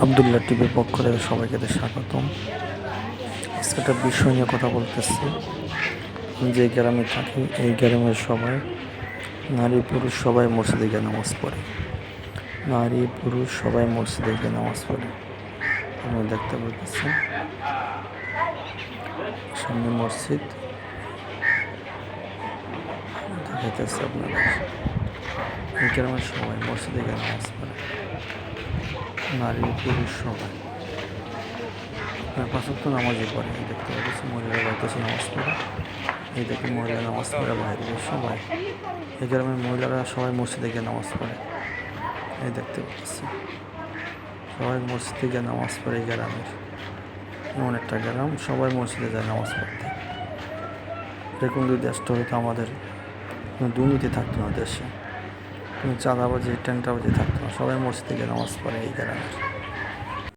আবদুল্লাহ টিভির পক্ষ থেকে সবাইকে স্বাগতম। আজকে একটা বিষয় নিয়ে কথা বলতেছি। যে গ্রামে থাকি, এই গ্রামের সবাই নারী, পুরুষ সবাই মসজিদে গিয়ে নামাজ পড়ে। নারী, পুরুষ সবাই মসজিদে গিয়ে নামাজ পড়ে। আমি দেখতে পাচ্ছি সামনে মসজিদ। দেখাইতেছে আপনাদের। এই গ্রামের সবাই মসজিদে গিয়ে নামাজ পড়ে। নারী পুরুষ সবাই পাঁচক তো নামাজই পড়ে, এই দেখতে পাচ্ছি, মহিলারা বাড়িতেছে নামাজ পড়ে। এই দেখে মহিলা নামাজ পড়ে, বাইরে সবাই এই গ্রামের মহিলারা সবাই মসজিদে গিয়ে নামাজ পড়ে। এই দেখতে পাচ্ছি, সবাই মসজিদে গিয়ে নামাজ পড়ে এই গ্রামের। এমন একটা গ্রাম, সবাই মসজিদে যায় নামাজ পড়তে। এরকম যদি দেশটা হয়তো আমাদের দুর্নীতি থাকতো না দেশে। কোনো চাঁদাবাজি টেন্টাবাজি থাকতো না। সবাই মসজিদে নামাজ পড়ে এই গ্রামের